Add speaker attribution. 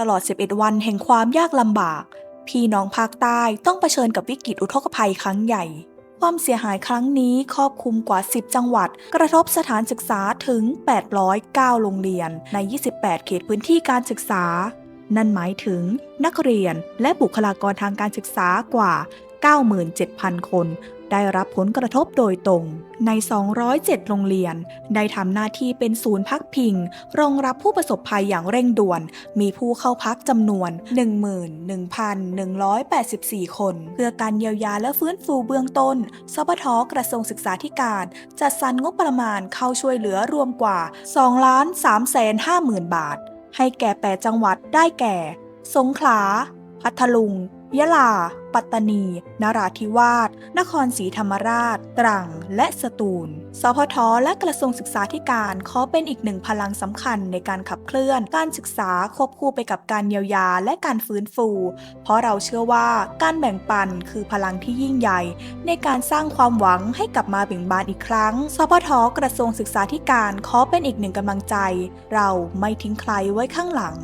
Speaker 1: ตลอด 11 วันแห่งความยากลำบาก พี่น้องภาคใต้ต้องเผชิญกับวิกฤตอุทกภัยครั้งใหญ่ ความเสียหายครั้งนี้ครอบคลุมกว่า 10 จังหวัด กระทบสถานศึกษาถึง 809 โรงเรียน ใน 28 เขตพื้นที่การศึกษา นั่นหมายถึงนักเรียนและบุคลากรทางการศึกษากว่า 97,000 คน ได้รับผลกระทบโดยตรง ใน 207 โรงเรียน ได้ทำหน้าที่เป็นศูนย์พักพิง รองรับผู้ประสบภัยอย่างเร่งด่วน มีผู้เข้าพักจำนวน 11,184 คน เพื่อการเยียวยาและฟื้นฟูเบื้องต้นสปทกระทรวงศึกษาธิการ จัดสรรงบประมาณเข้าช่วยเหลือรวมกว่า2ล้าน3แสน5หมื่นบาท ให้แก่ 8 จังหวัดได้แก่ สงขลา พัทลุง ยะลา ปัตตานี นราธิวาส นครศรีธรรมราช ตรัง และสตูล สพท และกระทรวงศึกษาธิการขอเป็นอีกหนึ่งพลังสำคัญในการขับเคลื่อน การศึกษาควบคู่ไปกับการเยียวยาและการฟื้นฟู เพราะเราเชื่อว่าการแบ่งปันคือพลังที่ยิ่งใหญ่ ในการสร้างความหวังให้กลับมาเบ่งบานอีกครั้ง สพท กระทรวงศึกษาธิการขอเป็นอีกหนึ่งกำลังใจ เราไม่ทิ้งใครไว้ข้างหลัง